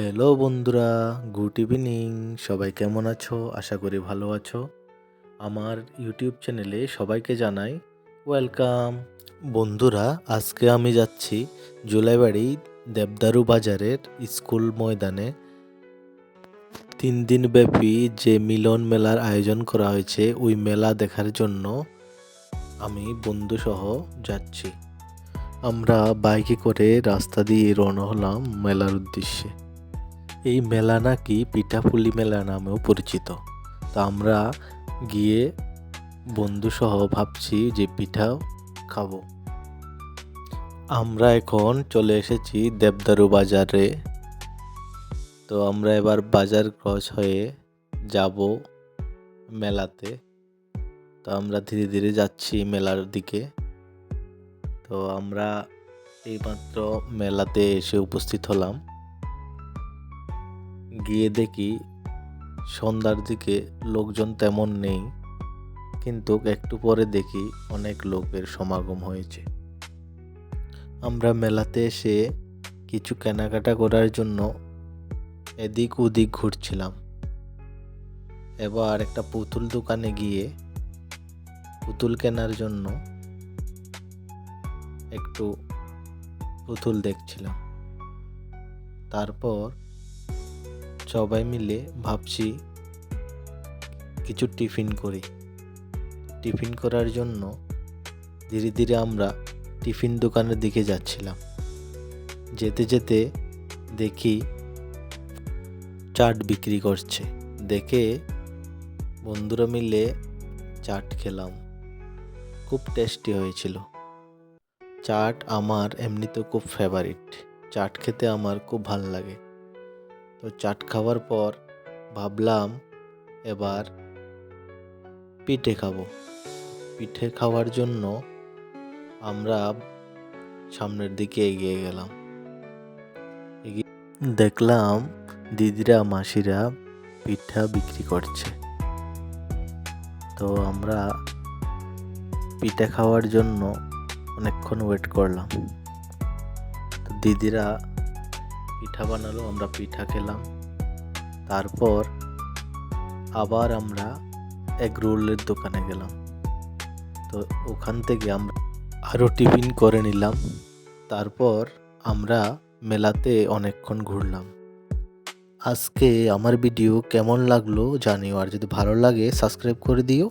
Hello বন্ধুরা good evening সবাই কেমন আছো? আশা করি ভালো আছো। আমার ইউটিউব চ্যানেলে সবাইকে জানাই ওয়েলকাম বন্ধুরা, আজকে আমি যাচ্ছি জুলাইবাড়ি দেবদারু বাজারের স্কুল ময়দানে। তিন দিন ব্যাপী যে মিলন মেলার আয়োজন করা হয়েছে, ওই মেলা দেখার জন্য আমি বন্ধুসহ যাচ্ছি। আমরা বাইকে করে রাস্তা দিয়ে রওনা হলাম মেলার উদ্দেশ্যে। এই মেলা নাকি পিঠাপুলি মেলা নামেও পরিচিত। তা আমরা গিয়ে বন্ধুসহ ভাবছি যে পিঠাও খাব। আমরা এখন চলে এসেছি দেবদারু বাজারে। তো আমরা এবার বাজার ক্রস হয়ে যাব মেলাতে। তো আমরা ধীরে ধীরে যাচ্ছি মেলার দিকে। তো আমরা এইমাত্র মেলাতে এসে উপস্থিত হলাম। গিয়ে দেখি সন্ধ্যার দিকে লোকজন তেমন নেই, কিন্তু একটু পরে দেখি অনেক লোকের সমাগম হয়েছে। আমরা মেলাতে এসে কিছু কেনাকাটা করার জন্য এদিক ওদিক ঘুরছিলাম। এবার একটা পুতুল দোকানে গিয়ে পুতুল কেনার জন্য একটু পুতুল দেখছিলাম। তারপর সবাই মিলে ভাবছি কিছু টিফিন করি। টিফিন করার জন্য ধীরে ধীরে আমরা টিফিন দোকানের দিকে যাচ্ছিলাম। যেতে যেতে দেখি চাট বিক্রি করছে। দেখে বন্ধুরা মিলে চাট খেলাম। খুব টেস্টি হয়েছিল। চাট আমার এমনিতে খুব ফেভারিট চাট খেতে আমার খুব ভালো লাগে। তো চাট খাওয়ার পর ভাবলাম এবার পিঠে খাব। পিঠে খাওয়ার জন্য আমরা সামনের দিকে এগিয়ে গেলাম। দেখলাম দিদিরা, মাসিরা পিঠা বিক্রি করছে। তো আমরা পিঠা খাওয়ার জন্য অনেকক্ষণ ওয়েট করলাম। দিদিরা পিঠা বানালো, আমরা পিঠা খেলাম। তারপর আবার আমরা এগ রোলের দোকানে গেলাম। তো ওখান থেকে আমরা আরও টিফিন করে নিলাম। তারপর আমরা মেলাতে অনেকক্ষণ ঘুরলাম। আজকে আমার ভিডিও কেমন লাগল জানিও, আর যদি ভালো লাগে সাবস্ক্রাইব করে দিও।